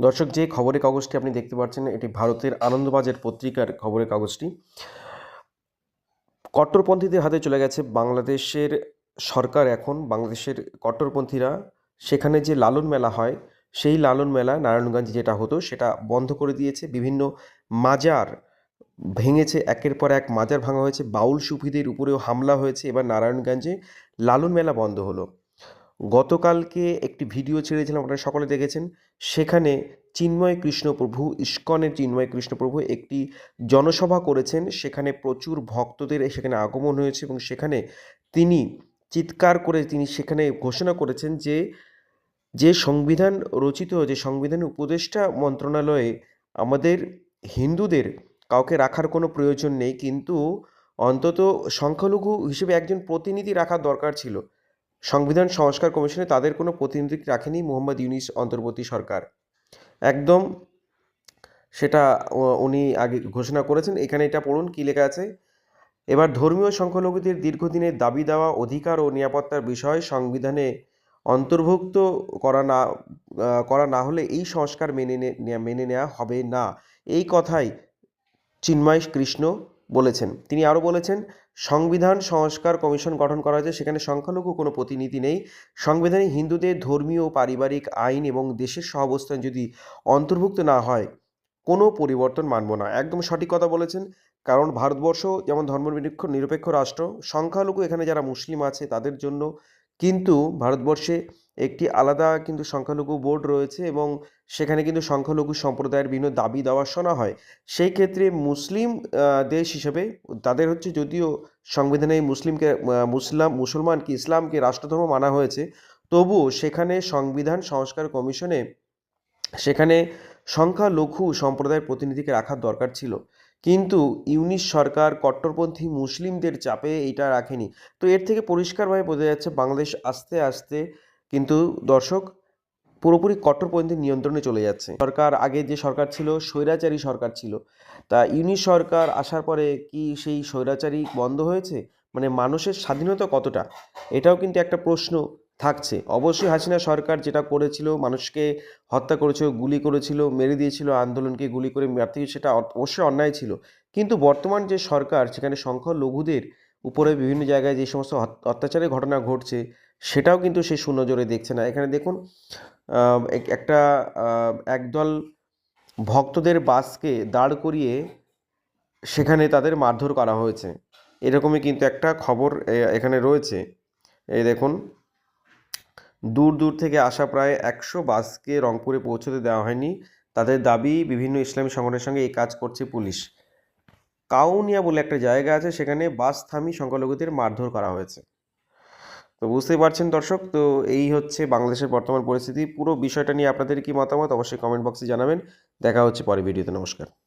দর্শক, যে খবরের কাগজটি আপনি দেখতে পাচ্ছেন, এটি ভারতের আনন্দবাজার পত্রিকার খবরের কাগজটি। কট্টরপন্থীদের হাতে চলে গেছে বাংলাদেশের সরকার এখন, বাংলাদেশের কট্টরপন্থীরা। সেখানে যে লালন মেলা হয়, সেই লালন মেলা নারায়ণগঞ্জে যেটা হতো, সেটা বন্ধ করে দিয়েছে। বিভিন্ন মাজার ভেঙেছে, একের পর এক মাজার ভাঙা হয়েছে। বাউল সুফিদের উপরেও হামলা হয়েছে। এবার নারায়ণগঞ্জে লালন মেলা বন্ধ হলো। গতকালকে একটি ভিডিও ছেড়েছিলাম, আপনারা সকলে দেখেছেন। সেখানে চিন্ময় কৃষ্ণপ্রভু, ইস্কনের চিন্ময় কৃষ্ণপ্রভু একটি জনসভা করেছেন। সেখানে প্রচুর ভক্তদের সেখানে আগমন হয়েছে এবং সেখানে তিনি চিৎকার করে তিনি সেখানে ঘোষণা করেছেন যে যে সংবিধান রচিত, যে সংবিধান উপদেষ্টা মন্ত্রণালয়ে আমাদের হিন্দুদের কাউকে রাখার কোনো প্রয়োজন নেই, কিন্তু অন্তত সংখ্যালঘু হিসেবে একজন প্রতিনিধি রাখার দরকার ছিল। সংবিধান সংস্কার কমিশনে তাদের কোনো প্রতিনিধি রাখেনি মোহাম্মদ ইউনিস অন্তর্বর্তী সরকার। একদম সেটা উনি আগে ঘোষণা করেছেন, এখানে এটা পড়ুন কী লেখা আছে। এবার ধর্মীয় সংখ্যালঘুদের দীর্ঘদিনের দাবি দেওয়া অধিকার ও নিরাপত্তার বিষয় সংবিধানে অন্তর্ভুক্ত করা না করা না হলে এই সংস্কার মেনে মেনে নেওয়া হবে না। এই কথাই চিন্ময় কৃষ্ণ বলেছেন। তিনি আরও বলেছেন, সংবিধান সংস্কার কমিশন গঠন করা হয়েছে, সেখানে সংখ্যালঘু কোনো প্রতিনিধি নেই। সংবিধানে হিন্দুদের ধর্মীয় ও পারিবারিক আইন এবং দেশের সহাবস্থান যদি অন্তর্ভুক্ত না হয়, কোনো পরিবর্তন মানব না। একদম সঠিক কথা বলেছেন, কারণ ভারতবর্ষ যেমন ধর্মনিরপেক্ষ, নিরপেক্ষ রাষ্ট্র, সংখ্যালঘু এখানে যারা মুসলিম আছে তাদের জন্য কিন্তু ভারতবর্ষে একটি আলাদা কিন্তু সংখ্যালঘু বোর্ড রয়েছে এবং সেখানে কিন্তু সংখ্যালঘু সম্প্রদায়ের বিভিন্ন দাবি দেওয়া শোনা হয়। সেই ক্ষেত্রে মুসলিম দেশ হিসেবে তাদের হচ্ছে যদিও সংবিধানে মুসলিমকে মুসলাম, মুসলমানকে, ইসলামকে রাষ্ট্রধর্ম মানা হয়েছে, তবুও সেখানে সংবিধান সংস্কার কমিশনে সেখানে সংখ্যালঘু সম্প্রদায়ের প্রতিনিধিকে রাখার দরকার ছিল। কিন্তু ইউনিশ সরকার কট্টরপন্থী মুসলিমদের চাপে এটা রাখেনি। তো এর থেকে পরিষ্কারভাবে বোঝা যাচ্ছে বাংলাদেশ আস্তে আস্তে কিন্তু দর্শক পুরোপুরি কট্টরপন্থী নিয়ন্ত্রণে চলে যাচ্ছে। সরকার আগে যে সরকার ছিল স্বৈরাচারী সরকার ছিল। তা ইউনিশ সরকার আসার পরে কি সেই স্বৈরাচারী বন্ধ হয়েছে? মানে মানুষের স্বাধীনতা কতটা? এটাও কিন্তু একটা প্রশ্ন থাকছে। অবশ্যই হাসিনা সরকার যেটা করেছিল, মানুষকে হত্যা করেছিল, গুলি করেছিল, মেরে দিয়েছিল, আন্দোলনকে গুলি করে মারতে সেটা অবশ্যই অন্যায় ছিল। কিন্তু বর্তমান যে সরকার, সেখানে সংখ্যালঘুদের উপরে বিভিন্ন জায়গায় যে সমস্ত অত্যাচারের ঘটনা ঘটছে, সেটাও কিন্তু সে সুনজরে দেখছে না। এখানে দেখুন এক- একটা একদল ভক্তদের বাসকে দাঁড় করিয়ে সেখানে তাদের মারধর করা হয়েছে। এরকমই কিন্তু একটা খবর এখানে রয়েছে। এই দেখুন দূর দূর থেকে আসা প্রায় একশো বাসকে রংপুরে পৌঁছতে দেওয়া হয়নি। তাদের দাবি, বিভিন্ন ইসলামী সংগঠনের সঙ্গে এই কাজ করছে পুলিশ। কাউনিয়া বলে একটা জায়গা আছে, সেখানে বাস থামি সংখ্যালঘুদের মারধর করা হয়েছে। তো বুঝতেই পারছেন দর্শক, তো এই হচ্ছে বাংলাদেশের বর্তমান পরিস্থিতি। পুরো বিষয়টা নিয়ে আপনাদের কি মতামত? অবশ্যই কমেন্ট বক্সে জানাবেন। দেখা হচ্ছে পরে ভিডিওতে। নমস্কার।